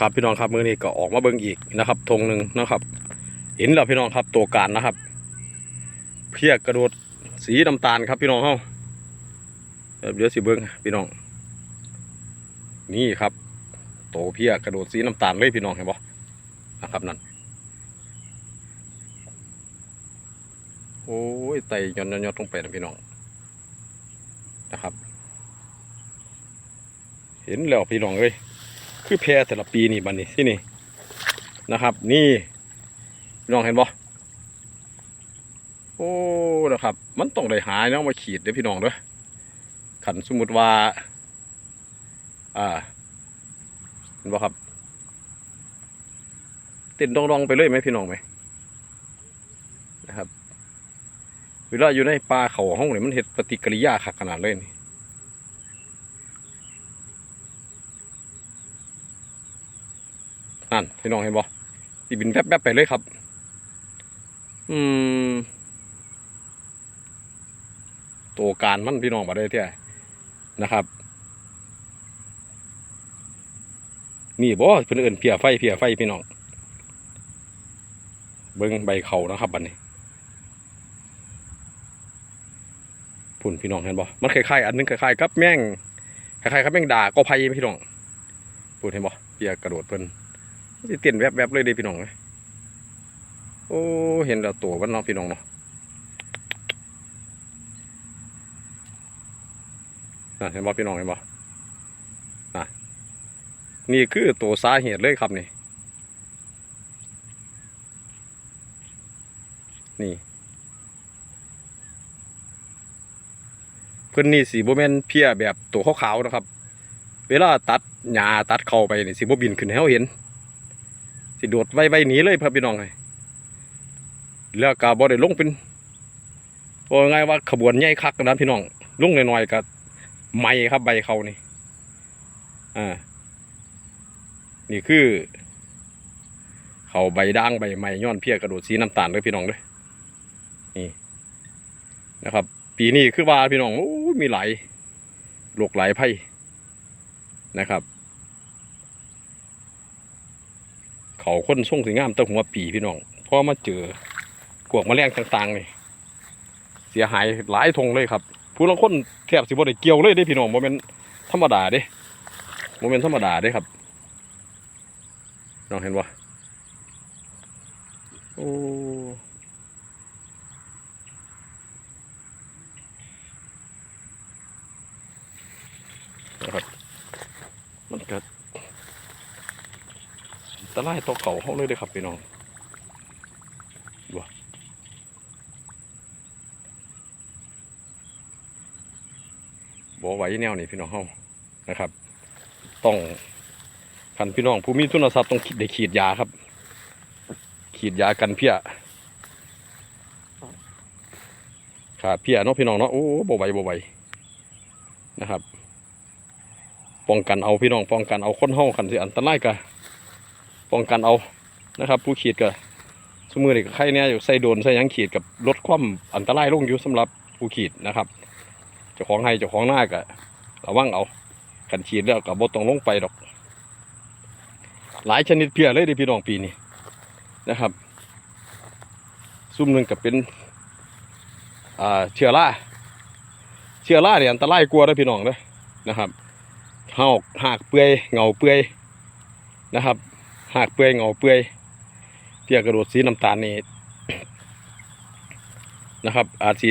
ครับพี่น้องครับมือนี้ก็ออกมาเบิ่งอีกนะครับธงหนึ่งนะครับ เห็นแล้วพี่น้องครับตัวการนะครับ เพียกกระโดดสีน้ำตาลครับพี่น้องเฮาเดี๋ยวสิเบิ่งพี่น้อง นี่ครับ โตเพียกระโดดสีน้ำตาลเลยพี่น้องเห็นบ่นะครับนั่นโอ้ยไตย่อนๆๆลงไปนะพี่น้องนะครับ เห็นแล้วพี่น้องเอ้ย คือแพรแต่ละปีนี่บันนี้ที่นี่นะครับ นี่น้องเห็นบ่โอ้นะครับ มันต้องได้หาเนาะมาขีดเด้พี่น้องเด้อขันสมมุติว่า อ่าเห็นบ่ครับติดดองๆไปเลยไหมพี่น้องไหมนะครับเวลาอยู่ในป่าเขาห้องนี่มันเห็ดปฏิกิริยาขักขนาดเลยนี่ นั่นพี่น้องเห็นบ่สีบินแวบๆไปเลยครับ อืมตัวการมันพี่น้องมาได้เท่านะครับ นี่บ่เพิ่นเอิ้นเพียไฟเพียไฟพี่น้อง เบิ่งใบเขานะครับบัดนี้พุ่นพี่น้องเห็นบ่มันคล้ายๆอันนึงคล้ายๆกับแม่งคล้ายๆกับแม่งด่าก็ไผ่พี่น้องพุ่นเห็นบ่เพียกระโดดเพิ่น สิเต้นแวบๆเลยเด้พี่น้องเอ้ยโอ้เห็นแล้วตัวมันเนาะพี่น้องเนาะนั่นเห็นบ่พี่น้องเห็นบ่น่ะนี่คือตัวสาเหตุเลยครับนี่ นี่เพิ่นนี่สีโบแมนเพียแบบตัวขาวๆนะครับ เวลาตัดหญ้าตัดเข้าไปนี่สีโบบินขึ้นให้เราเห็น สิโดดไว้ไว้หนีเลยครับพี่น้องเลยแล้วก็บ่ได้ลงเป็นโอ้ไงายว่าขบวนใหญ่คักนะพี่น้องลงหน่อยๆก็ไม้ครับใบเขานี่อ่านี่คือ เขาใบด่างใบไม้ย้อนเพียกระโดดสีน้ำตาลเลยพี่น้องเลยนี่นะครับ ปีนี้คือว่าพี่น้องโอ้มีหลายโรคหลายไพ่นะครับ เขาคนส่งสวยงามแตั้หัวปีพี่น้องพอมาเจอพวกมแมลงต่างๆนี่เสียหายหลายทงเลยครับ ผู้ลางคนแทบสิบ่ได้เกี่ยวเลยเด้พี่น้องโมเมนธรรมดาเด้โมเมนธรรมดาเด้ครับน้องเห็นบ่โอ้นะครับมันก็ ตะไลตัวเก่าเขาเลยเด้ครับพี่น้องบ่บ่ไหวแนวนี่พี่น้องเฮานะครับต้องคันพี่น้องผู้มีทุนทรัพย์ต้องได้ขีดยาครับ ขีดยากันเพี้ยขาเพี้ยเนาะพี่น้องเนาะโอ้บ่ไหวบ่ไหวนะครับ ป้องกันเอาพี่น้องป้องกันเอาคนเฮาคันสิอันตรายกะ ป้องกันเอานะครับ ผู้ขีดก็สมือนี่ใครเนี่ยอยู่ใส่โดนใส่ยังขีดกับลดความอันตรายลงอยู่สำหรับผู้ขีดนะครับเจ้าของให้เจ้าของหน้าก็ระวังเอากันขีดแล้วก็บ่ต้องลงไปดอก หลายชนิดเพียเลยด้อพี่น้องปีนี้นะครับ ซุ่มหนึ่งก็เป็นเชื้อราเชื้อราเนี่ยอันตรายกลัวาเด้อพี่น้องเด้อนะครับหอกหากเปื่อยเงาเปื่อยนะครับ หากเปื่อยเงาเปื่อยเพียกระโดดสีน้ำตาลนี่นะครับ อาจสิ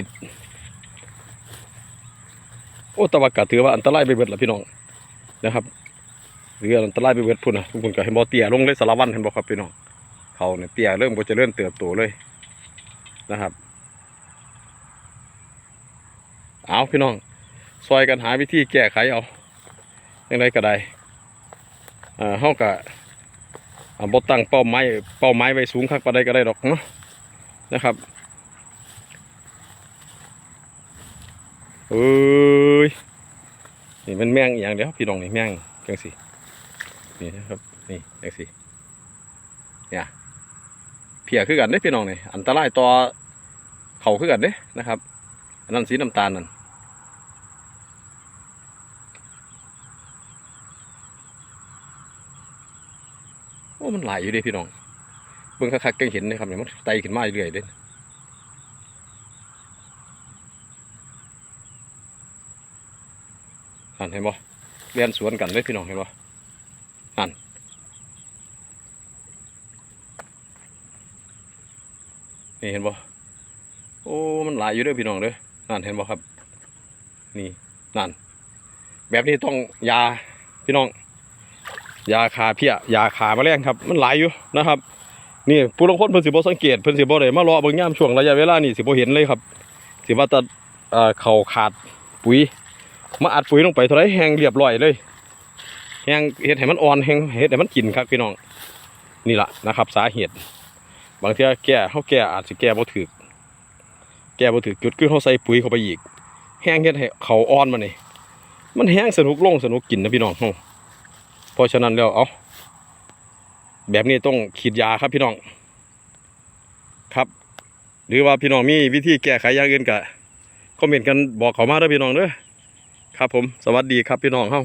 โอ้ตะวันกะถือว่าอันตรายไปเบิดละพี่น้องนะครับหรืออันตรายไปเบิดพุ่นนะทุกคนก็เห็นบ่เตี้ยลงเลยสารวัตรเห็นบ่ครับพี่น้องเขาเนี่ยเตี้ยเริ่มบ่เจะเริ่มเติบโตเลยนะครับเอาพี่น้องซอยกันหาวิธีแก้ไขเอาอย่างไรก็ได้อ่าเฮาก็ บ่ตั้งเป้าหมายเป้าหมายไว้สูงคักปานใดก็ได้ดอกเนาะนะครับเอ้ยนี่มันแมงอย่างเดียวพี่น้องนี่แมงจังสินี่นะครับนี่จังสิเนี่ยเพียคือกันเด้พี่น้องนี่อันตรายต่อเขาคือกันเด้นะครับอันนั้นสีน้ำตาลนั่น มันหลอยู่เด้พี่น้องเบิ่งคักๆก็เห็นเลยครับเนี่ยมันไต่ขึ้นมาเรื่อยๆเด้นั่นเห็นบ่เรียนสวนกันเลยพี่น้องเห็นบ่นั่นนี่เห็นบ่โอ้ มันหลายอยู่เด้อพี่น้องเด้อนั่นเห็นบ่ครับ นี่นั่น แบบนี้ต้องยาพี่น้อง ยาคาเพี้ยยาขาแมลงครับ มันหลายอยู่นะครับนี่ผู้ลงคนเพิ่นสิบ่สังเกตเพิ่นสิบ่ได้มารอเบิ่งยามช่วงระยะเวลานี่สิบ่เห็นเลยครับ สิว่าแต่เอ่อเขาขาดปุ๋ย มาอัดปุ๋ยลงไปเท่าไรแห้งเรียบร้อยเลยแห้งเฮ็ดให้มันอ่อนแห้งเฮ็ดให้มันกินครับพี่น้องนี่ละนะครับ สาเหตุ บางเทื่อแก้เฮาแก้อาจสิแก้บ่ถูกแก้บ่ถูกจุดคือเฮาใส่ปุ๋ยเข้าไปอีก แห้งเฮ็ดให้เขาอ่อนมานี่มันแห้งสนุกลงสนุกกินนะพี่น้องเฮา เพราะฉะนั้นแล้วเอาแบบนี้ต้องขีดยาครับพี่น้อง ครับ หรือว่าพี่น้องมีวิธีแก้ไขอย่างอื่นก็คอมเมนต์กันบอกเขามาเด้อพี่น้องเด้อครับผมสวัสดีครับพี่น้องเฮา